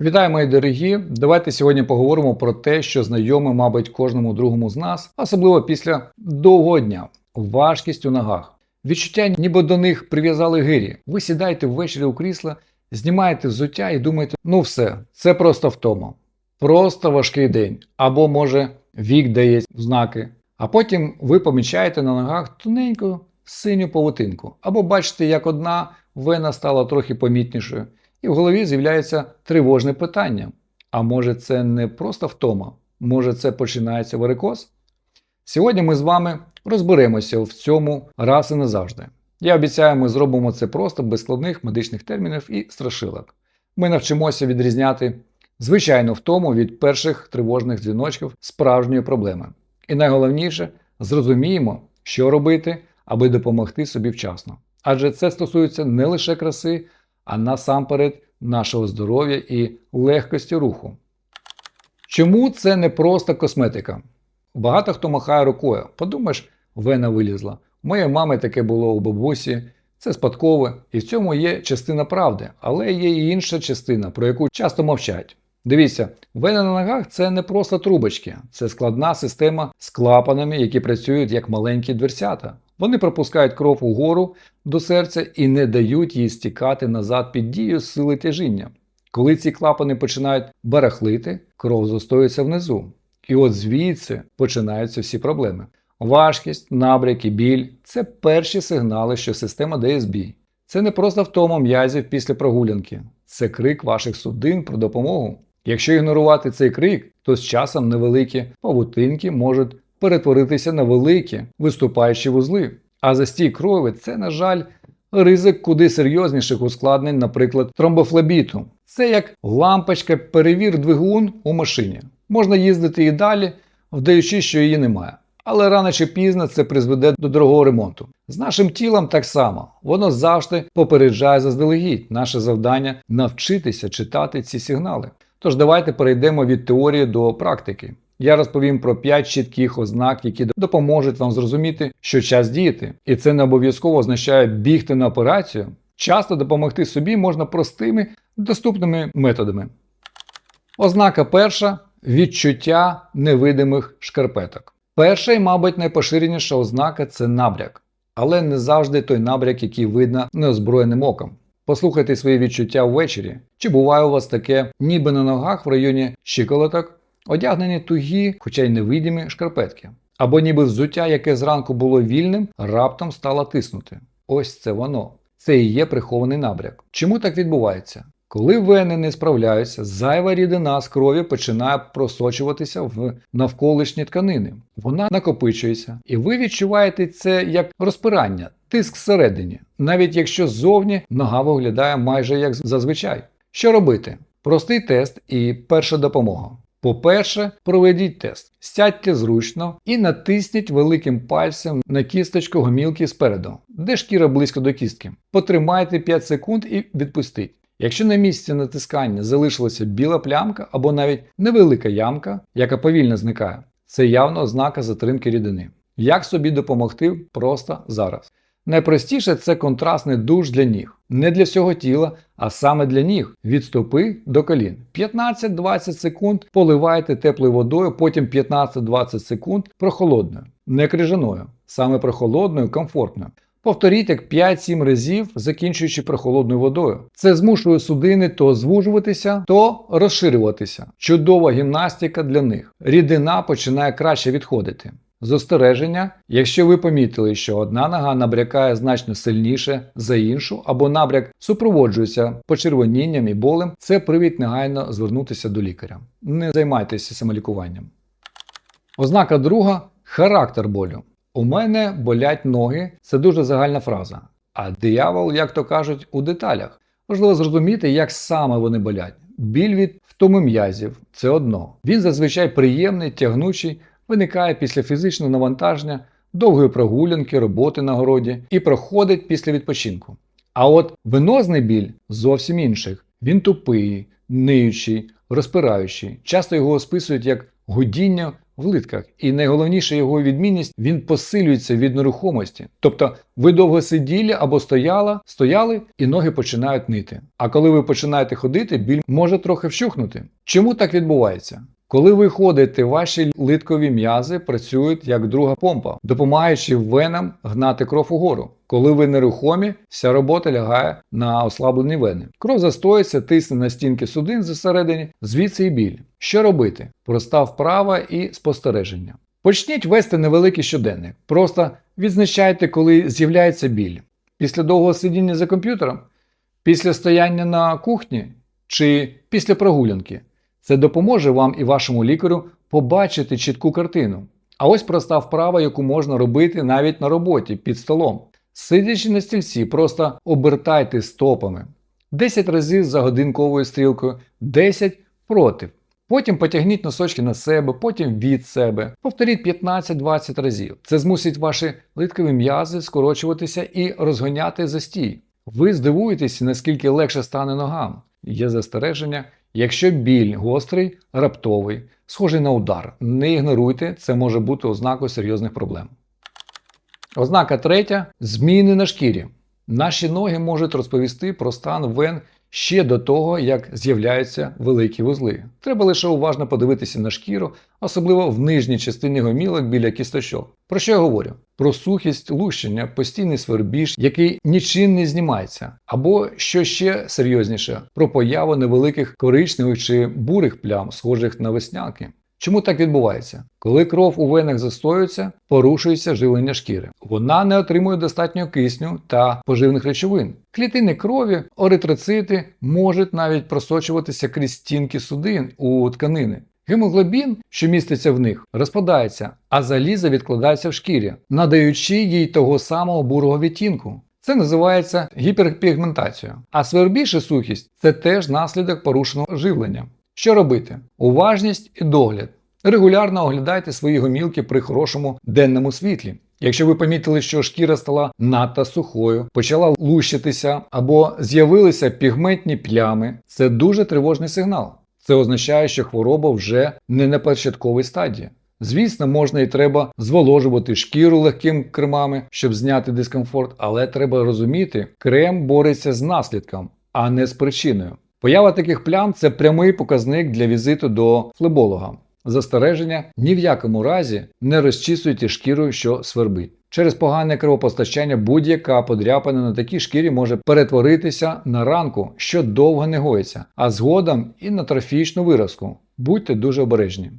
Вітаю, мої дорогі! Давайте сьогодні поговоримо про те, що знайоме, мабуть, кожному другому з нас, особливо після довгого дня. Важкість у ногах. Відчуття, ніби до них прив'язали гирі. Ви сідаєте ввечері у крісло, знімаєте взуття і думаєте, ну все, це просто втома. Просто важкий день. Або, може, вік дає знаки. А потім ви помічаєте на ногах тоненьку синю павутинку. Або бачите, як одна вена стала трохи помітнішою. І в голові з'являється тривожне питання: а може це не просто втома? Може це починається варикоз? Сьогодні ми з вами розберемося в цьому раз і назавжди. Я обіцяю, ми зробимо це просто без складних медичних термінів і страшилок. Ми навчимося відрізняти звичайну втому від перших тривожних дзвіночків справжньої проблеми. І найголовніше, зрозуміємо, що робити, аби допомогти собі вчасно. Адже це стосується не лише краси, а насамперед нашого здоров'я і легкості руху. Чому це не просто косметика? Багато хто махає рукою. Подумаєш, вена вилізла. У моєї мами таке було у бабусі. Це спадкове, і в цьому є частина правди, але є і інша частина, про яку часто мовчать. Дивіться, вени на ногах це не просто трубочки, це складна система з клапанами, які працюють як маленькі дверцята. Вони пропускають кров угору до серця і не дають їй стікати назад під дією сили тяжіння. Коли ці клапани починають барахлити, кров застоюється внизу. І от звідси починаються всі проблеми. Важкість, набряки, біль це перші сигнали, що система дає збій. Це не просто втома м'язів після прогулянки, це крик ваших судин про допомогу. Якщо ігнорувати цей крик, то з часом невеликі павутинки можуть перетворитися на великі виступаючі вузли. А застій крові це, на жаль, ризик куди серйозніших ускладнень, наприклад, тромбофлебіту. Це як лампочка перевір двигун у машині. Можна їздити і далі, вдаючи, що її немає. Але рано чи пізно це призведе до дорогого ремонту. З нашим тілом так само. Воно завжди попереджає заздалегідь. Наше завдання навчитися читати ці сигнали. Тож давайте перейдемо від теорії до практики. Я розповім про 5 чітких ознак, які допоможуть вам зрозуміти, що час діяти. І це не обов'язково означає бігти на операцію. Часто допомогти собі можна простими доступними методами. Ознака перша відчуття невидимих шкарпеток. Перша і, мабуть, найпоширеніша ознака це набряк, але не завжди той набряк, який видно неозброєним оком. Послухайте свої відчуття ввечері. Чи буває у вас таке, ніби на ногах в районі щиколоток одягнені тугі, хоча й невидимі шкарпетки. Або ніби взуття, яке зранку було вільним, раптом стало тиснути. Ось це воно. Це і є прихований набряк. Чому так відбувається? Коли вени не справляються, зайва рідина з крові починає просочуватися в навколишні тканини. Вона накопичується, і ви відчуваєте це як розпирання, тиск всередині, навіть якщо ззовні нога виглядає майже як зазвичай. Що робити? Простий тест і перша допомога. По-перше, проведіть тест. Сядьте зручно і натисніть великим пальцем на кісточку гомілки спереду, де шкіра близько до кістки. Потримайте 5 секунд і відпустіть. Якщо на місці натискання залишилася біла плямка або навіть невелика ямка, яка повільно зникає, це явно ознака затримки рідини. Як собі допомогти просто зараз? Найпростіше це контрастний душ для ніг. Не для всього тіла, а саме для ніг. Від стопи до колін. 15-20 секунд поливайте теплою водою, потім 15-20 секунд прохолодною, не крижаною, саме прохолодною, комфортною. Повторіть як 5-7 разів, закінчуючи прохолодною водою. Це змушує судини то звужуватися, то розширюватися. Чудова гімнастика для них. Рідина починає краще відходити. Застереження, якщо ви помітили, що одна нога набрякає значно сильніше за іншу, або набряк супроводжується почервонінням і болем, це привід негайно звернутися до лікаря. Не займайтеся самолікуванням. Ознака друга характер болю. У мене болять ноги це дуже загальна фраза. А диявол, як то кажуть, у деталях. Важливо зрозуміти, як саме вони болять. Біль від втоми м'язів це одно. Він зазвичай приємний, тягнучий виникає після фізичного навантаження, довгої прогулянки, роботи на городі і проходить після відпочинку. А от венозний біль зовсім інших. Він тупий, ниючий, розпираючий. Часто його списують як гудіння в литках. І найголовніша його відмінність він посилюється від нерухомості. Тобто ви довго сиділи або стояла, стояли, і ноги починають нити. А коли ви починаєте ходити, біль може трохи вщухнути. Чому так відбувається? Коли ви ходите, ваші литкові м'язи працюють як друга помпа, допомагаючи венам гнати кров угору. Коли ви нерухомі, вся робота лягає на ослаблені вени. Кров застоїться, тисне на стінки судин зсередині, звідси і біль. Що робити? Проста вправа і спостереження. Почніть вести невеликий щоденник. Просто відзначайте, коли з'являється біль. Після довгого сидіння за комп'ютером, після стояння на кухні чи після прогулянки. Це допоможе вам і вашому лікарю побачити чітку картину. А ось проста вправа, яку можна робити навіть на роботі під столом. Сидячи на стільці, просто обертайте стопами 10 разів за годинковою стрілкою, 10 проти. Потім потягніть носочки на себе, потім від себе. Повторіть 15-20 разів. Це змусить ваші литкові м'язи скорочуватися і розгоняти застій. Ви здивуєтеся, наскільки легше стане ногам. Є застереження. Якщо біль гострий, раптовий, схожий на удар, не ігноруйте, це може бути ознакою серйозних проблем. Ознака третя зміни на шкірі. Наші ноги можуть розповісти про стан вен ще до того, як з'являються великі вузли. Треба лише уважно подивитися на шкіру, особливо в нижній частині гомілок біля кісточок. Про що я говорю? Про сухість лущення, постійний свербіж, який нічим не знімається, або що ще серйозніше, про появу невеликих коричневих чи бурих плям, схожих на веснянки. Чому так відбувається? Коли кров у венах застоюється, порушується живлення шкіри. Вона не отримує достатньо кисню та поживних речовин. Клітини крові, оритроцити можуть навіть просочуватися крізь стінки судин у тканини. Гемоглобін, що міститься в них, розпадається, а залізо відкладається в шкірі, надаючи їй того самого бурого відтінку. Це називається гіперпігментацією. А свербіж і сухість це теж наслідок порушеного живлення. Що робити? Уважність і догляд. Регулярно оглядайте свої гомілки при хорошому денному світлі. Якщо ви помітили, що шкіра стала надто сухою, почала лущитися або з'явилися пігментні плями, це дуже тривожний сигнал. Це означає, що хвороба вже не на початковій стадії. Звісно, можна і треба зволожувати шкіру легким кремами, щоб зняти дискомфорт, але треба розуміти, крем бореться з наслідком, а не з причиною. Поява таких плям це прямий показник для візиту до флеболога. Застереження ні в якому разі не розчісуйте шкіру, що свербить. Через погане кровопостачання будь-яка подряпина на такій шкірі може перетворитися на ранку, що довго не гоїться, а згодом і на трофічну виразку. Будьте дуже обережні.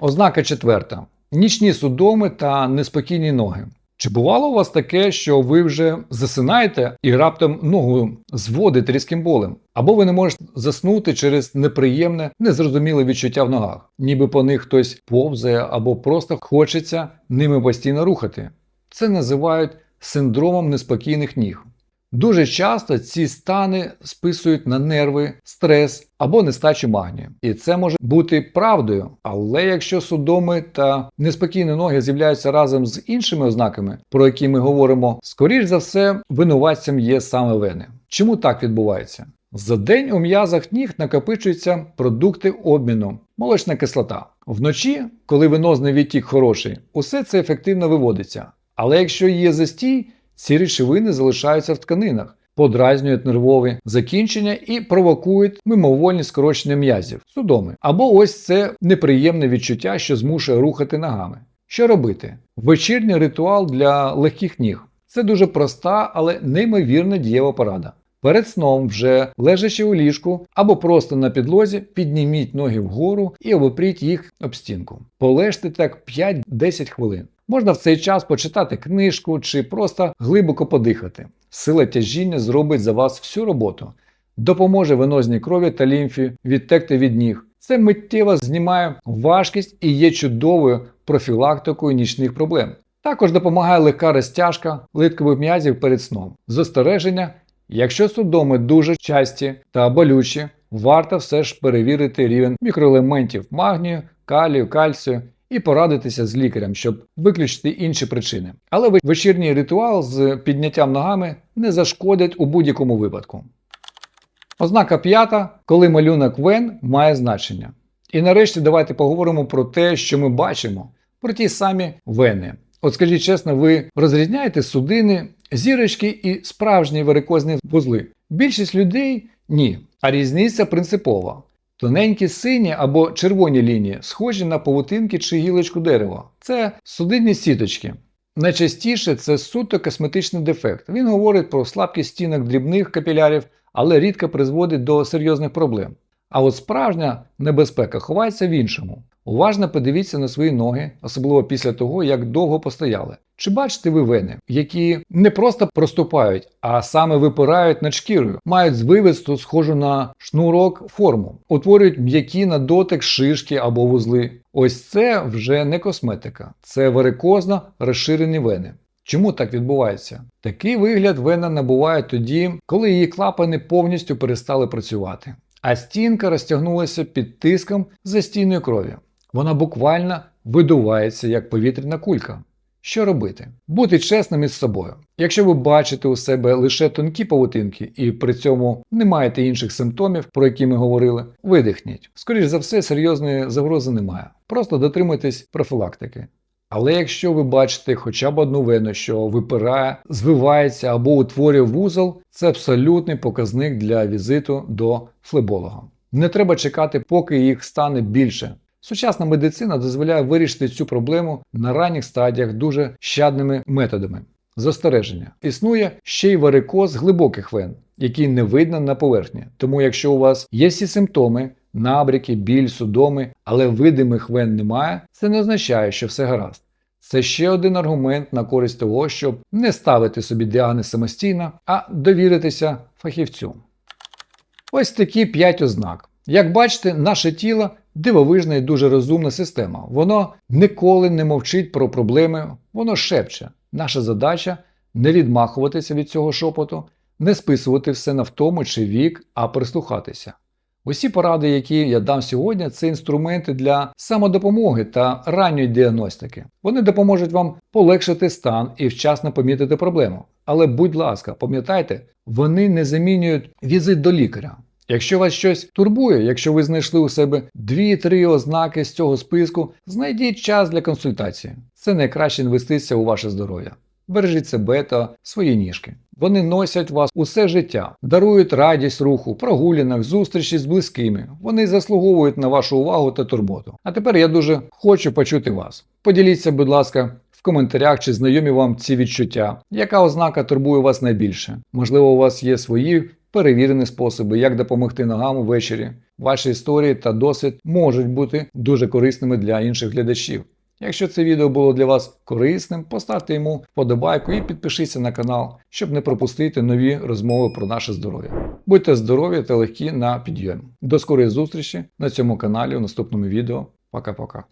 Ознака четверта: нічні судоми та неспокійні ноги. Чи бувало у вас таке, що ви вже засинаєте і раптом ногу зводить різким болем? Або ви не можете заснути через неприємне, незрозуміле відчуття в ногах, ніби по них хтось повзає або просто хочеться ними постійно рухати. Це називають синдромом неспокійних ніг. Дуже часто ці стани списують на нерви, стрес або нестачу магнію. І це може бути правдою. Але якщо судоми та неспокійні ноги з'являються разом з іншими ознаками, про які ми говоримо, скоріш за все, винуватцем є саме вени. Чому так відбувається? За день у м'язах ніг накопичуються продукти обміну, молочна кислота. Вночі, коли венозний відтік хороший, усе це ефективно виводиться. Але якщо є застій, ці речовини залишаються в тканинах, подразнюють нервові закінчення і провокують мимовольні скорочення м'язів, судоми. Або ось це неприємне відчуття, що змушує рухати ногами. Що робити? Вечірній ритуал для легких ніг. Це дуже проста, але неймовірно дієва порада. Перед сном, вже лежачи у ліжку або просто на підлозі, підніміть ноги вгору і обопріть їх об стінку. Полежте так 5-10 хвилин. Можна в цей час почитати книжку чи просто глибоко подихати. Сила тяжіння зробить за вас всю роботу, допоможе венозній крові та лімфі відтекти від ніг. Це миттєво знімає важкість і є чудовою профілактикою нічних проблем. Також допомагає легка розтяжка литкових м'язів перед сном. Застереження, якщо судоми дуже часті та болючі, варто все ж перевірити рівень мікроелементів магнію, калію, кальцію і порадитися з лікарем, щоб виключити інші причини. Але вечірній ритуал з підняттям ногами не зашкодить у будь-якому випадку. Ознака п'ята, коли малюнок вен має значення. І нарешті давайте поговоримо про те, що ми бачимо, про ті самі вени. От скажіть чесно, ви розрізняєте судини, зірочки і справжні варикозні вузли? Більшість людей ні. А різниця принципова. Тоненькі сині або червоні лінії, схожі на павутинки чи гілочку дерева. Це судинні сіточки. Найчастіше це суто косметичний дефект. Він говорить про слабкість стінок дрібних капілярів, але рідко призводить до серйозних проблем. А от справжня небезпека ховається в іншому. Уважно подивіться на свої ноги, особливо після того, як довго постояли. Чи бачите ви вени, які не просто проступають, а саме випирають над шкірою, мають звивисту, схожу на шнурок форму, утворюють м'які на дотик шишки або вузли. Ось це вже не косметика, це варикозно розширені вени. Чому так відбувається? Такий вигляд вена набуває тоді, коли її клапани повністю перестали працювати, а стінка розтягнулася під тиском застійної крові. Вона буквально видувається як повітряна кулька. Що робити? Бути чесним із собою. Якщо ви бачите у себе лише тонкі павутинки і при цьому не маєте інших симптомів, про які ми говорили, видихніть. Скоріше за все, серйозної загрози немає. Просто дотримуйтесь профілактики. Але якщо ви бачите хоча б одну вену, що випирає, звивається або утворює вузол, це абсолютний показник для візиту до флеболога. Не треба чекати, поки їх стане більше. Сучасна медицина дозволяє вирішити цю проблему на ранніх стадіях дуже щадними методами. Застереження. Існує ще й варикоз глибоких вен, який не видно на поверхні. Тому якщо у вас є всі симптоми, набряки, біль, судоми, але видимих вен немає, це не означає, що все гаразд. Це ще один аргумент на користь того, щоб не ставити собі діагноз самостійно, а довіритися фахівцю. Ось такі 5 ознак. Як бачите, наше тіло дивовижна і дуже розумна система. Воно ніколи не мовчить про проблеми, воно шепче. Наша задача не відмахуватися від цього шепоту, не списувати все на втому чи вік, а прислухатися. Усі поради, які я дам сьогодні, це інструменти для самодопомоги та ранньої діагностики. Вони допоможуть вам полегшити стан і вчасно помітити проблему. Але, будь ласка, пам'ятайте, вони не замінюють візит до лікаря. Якщо вас щось турбує, якщо ви знайшли у себе 2-3 ознаки з цього списку, знайдіть час для консультації. Це найкраща інвестиція у ваше здоров'я. Бережіть себе та свої ніжки. Вони носять вас усе життя, дарують радість руху, прогулянок, зустрічі з близькими. Вони заслуговують на вашу увагу та турботу. А тепер я дуже хочу почути вас. Поділіться, будь ласка, в коментарях, чи знайомі вам ці відчуття, яка ознака турбує вас найбільше. Можливо, у вас є свої перевірені способи, як допомогти ногам увечері. Ваші історії та досвід можуть бути дуже корисними для інших глядачів. Якщо це відео було для вас корисним, поставте йому вподобайку і підпишіться на канал, щоб не пропустити нові розмови про наше здоров'я. Будьте здорові та легкі на підйом. До скорої зустрічі на цьому каналі у наступному відео. Пока-пока.